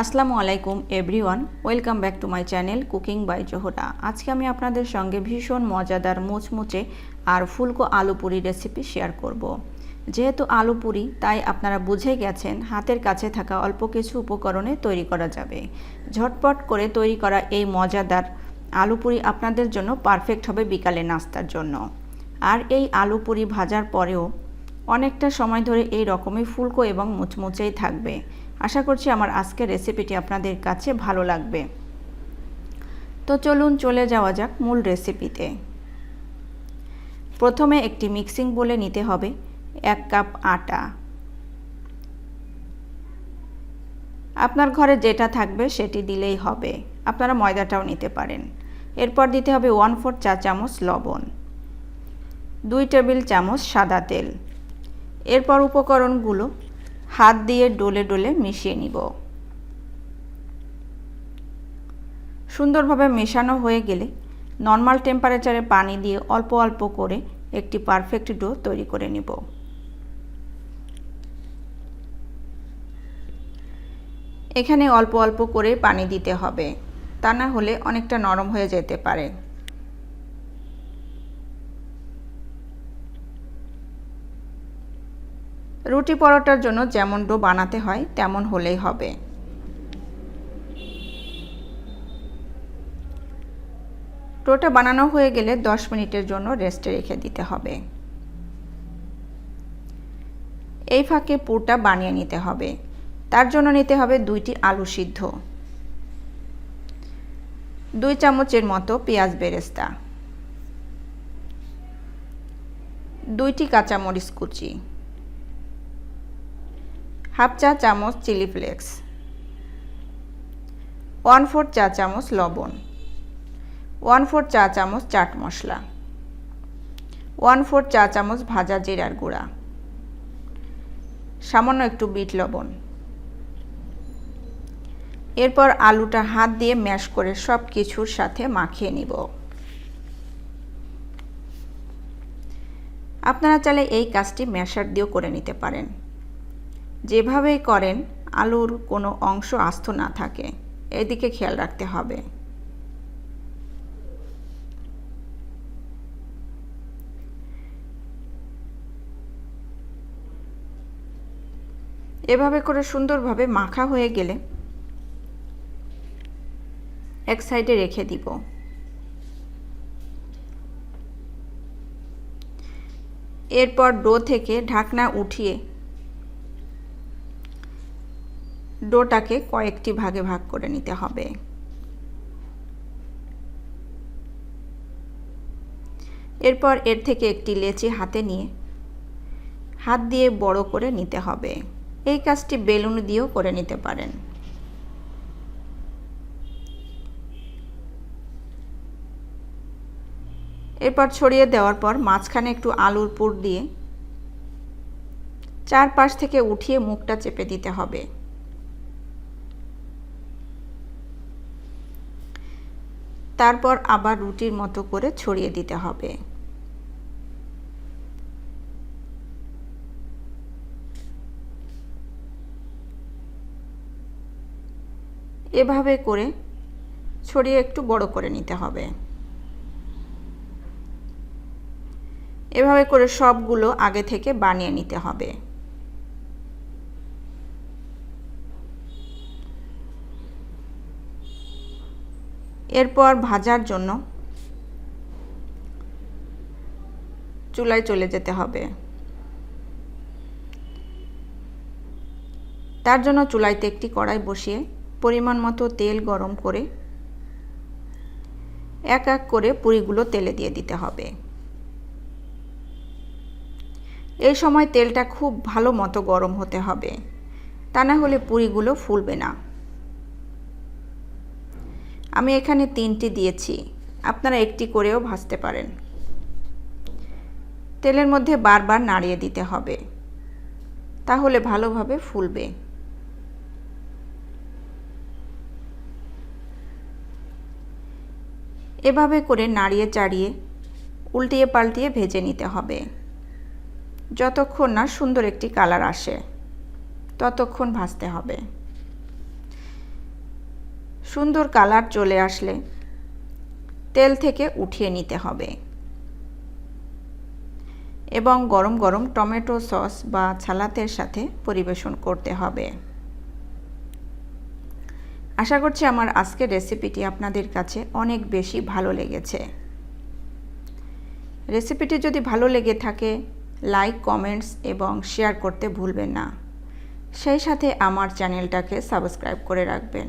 আসসালামু আলাইকুম everyone welcome back to my channel cooking by Zohra আজকে আমি আপনাদের সঙ্গে ভীষণ মজাদার মুচমুচে আর ফুলকো আলু পুরি রেসিপি শেয়ার করব। যেহেতু আলু পুরি, তাই আপনারা বুঝে গেছেন হাতের কাছে থাকা অল্প কিছু উপকরণে তৈরি করা যাবে। ঝটপট করে তৈরি করা এই মজাদার আলু পুরি আপনাদের জন্য পারফেক্ট হবে বিকালে নাস্তার জন্য। আর এই আলু পুরি ভাজার পরেও অনেকটা সময় ধরে এই রকমই ফুলকো এবং মুচমুচেই থাকবে। আশা করছি আমার আজকের রেসিপিটি আপনাদের কাছে ভালো লাগবে। তো চলুন চলে যাওয়া যাক মূল রেসিপিতে প্রথমে একটি মিক্সিং বলে নিতে হবে এক কাপ আটা। আপনার ঘরে যেটা থাকবে সেটি দিলেই হবে। আপনারা ময়দাটাও নিতে পারেন। এরপর দিতে হবে ওয়ান ফোর চা চামচ লবণ। দুই টেবিল চামচ সাদা তেল। এরপর উপকরণগুলো হাত দিয়ে ডোলে ডোলে মিশিয়ে নিব। সুন্দরভাবে মেশানো হয়ে গেলে নর্মাল টেম্পারেচারে পানি দিয়ে অল্প অল্প করে একটি পারফেক্ট ডো তৈরি করে নিব। এখানে অল্প অল্প করে পানি দিতে হবে। তা না হলে অনেকটা নরম হয়ে যেতে পারে। রুটি পরোটার জন্য যেমন ডো বানাতে হয়, তেমন হলেই হবে। ডোটা বানানো হয়ে গেলে 10 মিনিটের জন্য রেস্টে রেখে দিতে হবে। এই ফাঁকে পুরটা বানিয়ে নিতে হবে। তার জন্য নিতে হবে দুইটি আলু সিদ্ধ। দুই চামচের মতো পেঁয়াজ বেরেস্তা। দুইটি কাঁচামরিচ কুচি। হাফ চা চামচ চিলি ফ্লেক্স, ওয়ান ফোর চা চামচ লবণ, ওয়ান ফোর চা চামচ চাট মশলা, ওয়ান ফোর চা চামচ ভাজা জিরার গুঁড়া, সামান্য একটু বিট লবণ। এরপর আলুটা হাত দিয়ে ম্যাশ করে সব কিছুর সাথে মাখিয়ে নিব। আপনারা চাইলে এই কাজটি ম্যাশার দিয়েও করে নিতে পারেন। যেভাবেই করেন, আলুর কোনো অংশ আস্ত না থাকে। এদিকে খেয়াল রাখতে হবে। এভাবে করে সুন্দরভাবে মাখা হয়ে গেলে এক সাইডে রেখে দিব। এরপর ডো থেকে ঢাকনা উঠিয়ে ডোটাকে কয়েকটি ভাগে ভাগ করে নিতে হবে। এরপর এর থেকে একটি লেচি হাতে নিয়ে হাত দিয়ে বড় করে নিতে হবে। এই কাজটি বেলুন দিয়েও করে নিতে পারেন। এরপর ছড়িয়ে দেওয়ার পর মাঝখানে একটু আলুর পুর দিয়ে চারপাশ থেকে উঠিয়ে মুখটা চেপে দিতে হবে। তারপর আবার রুটির মতো করে ছড়িয়ে দিতে হবে। এভাবে করে ছড়িয়ে একটু বড় করে নিতে হবে। এভাবে করে সবগুলো আগে থেকে বানিয়ে নিতে হবে। এরপর ভাজার জন্য চুলায় চলে যেতে হবে। তার জন্য চুলাইতে একটি কড়াই বসিয়ে পরিমাণ মতো তেল গরম করে এক এক করে পুরিগুলো তেলে দিয়ে দিতে হবে। এই সময় তেলটা খুব ভালো মতো গরম হতে হবে। তা না হলে পুরিগুলো ফুলবে না। আমি এখানে তিনটি দিয়েছি। আপনারা একটি করেও ভাজতে পারেন। তেলের মধ্যে বারবার নাড়িয়ে দিতে হবে। তাহলে ভালোভাবে ফুলবে। এভাবে করে নাড়িয়ে চাড়িয়ে উল্টিয়ে পাল্টিয়ে ভেজে নিতে হবে। যতক্ষণ না সুন্দর একটি কালার আসে, ততক্ষণ ভাজতে হবে। সুন্দর কালার চলে আসলে তেল থেকে উঠিয়ে নিতে হবে। এবং গরম গরম টমেটো সস বা ছালাতের সাথে পরিবেশন করতে হবে। আশা করছি আমার আজকের রেসিপিটি আপনাদের কাছে অনেক বেশি ভালো লেগেছে। রেসিপিটি যদি ভালো লেগে থাকে, লাইক, কমেন্টস এবং শেয়ার করতে ভুলবেন না। সেই সাথে আমার চ্যানেলটাকে সাবস্ক্রাইব করে রাখবেন।